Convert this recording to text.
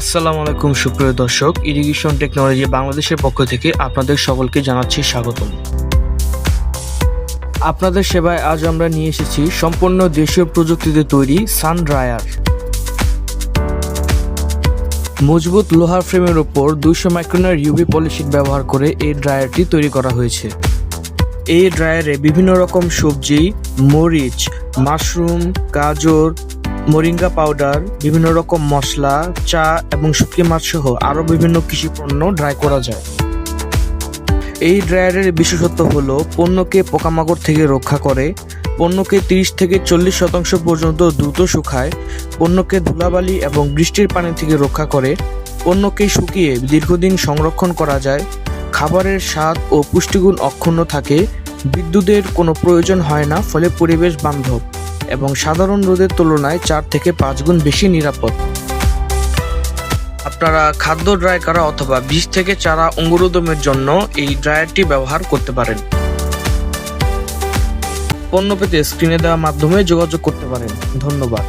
আসসালামু আলাইকুম, সুপ্রিয় দর্শক। ইরিগেশন টেকনোলজি বাংলাদেশের পক্ষ থেকে আপনাদের সকলকে জানাচ্ছি স্বাগতম। আপনাদের সেবায় আজ আমরা নিয়ে এসেছি সম্পূর্ণ দেশীয় প্রযুক্তিতে তৈরি সান ড্রায়ার মজবুত লোহার ফ্রেমের উপর দুইশো মাইক্রোনের ইউভি পলিশিট ব্যবহার করে এই ড্রায়ারটি তৈরি করা হয়েছে। এই ড্রায়ারে বিভিন্ন রকম সবজি, মরিচ, মাশরুম, গাজর মোরিঙ্গা পাউডার, বিভিন্ন রকম মশলা, চা এবং শুটকি মাছ সহ আরও বিভিন্ন কৃষি পণ্য ড্রাই করা যায়। এই ড্রায়ারের বিশেষত্ব হলো পণ্যকে পোকামাকড় থেকে রক্ষা করে, পণ্যকে তিরিশ থেকে চল্লিশ শতাংশ পর্যন্ত দ্রুত শুকায়, পণ্যকে ধুলাবালি এবং বৃষ্টির পানি থেকে রক্ষা করে, পণ্যকে শুকিয়ে দীর্ঘদিন সংরক্ষণ করা যায়, খাবারের স্বাদ ও পুষ্টিগুণ অক্ষুণ্ণ থাকে, বিদ্যুতের কোনো প্রয়োজন হয় না, ফলে পরিবেশ বান্ধব। এবং সাধারণ রোদের তুলনায় চার থেকে পাঁচ গুণ বেশি নিরাপদ। আপনারা খাদ্য ড্রাই করা অথবা বীজ থেকে চারা অঙ্গুরোদমের জন্য এই ড্রায়ারটি ব্যবহার করতে পারেন। পণ্য পেতে স্ক্রিনে দেওয়া মাধ্যমে যোগাযোগ করতে পারেন। ধন্যবাদ।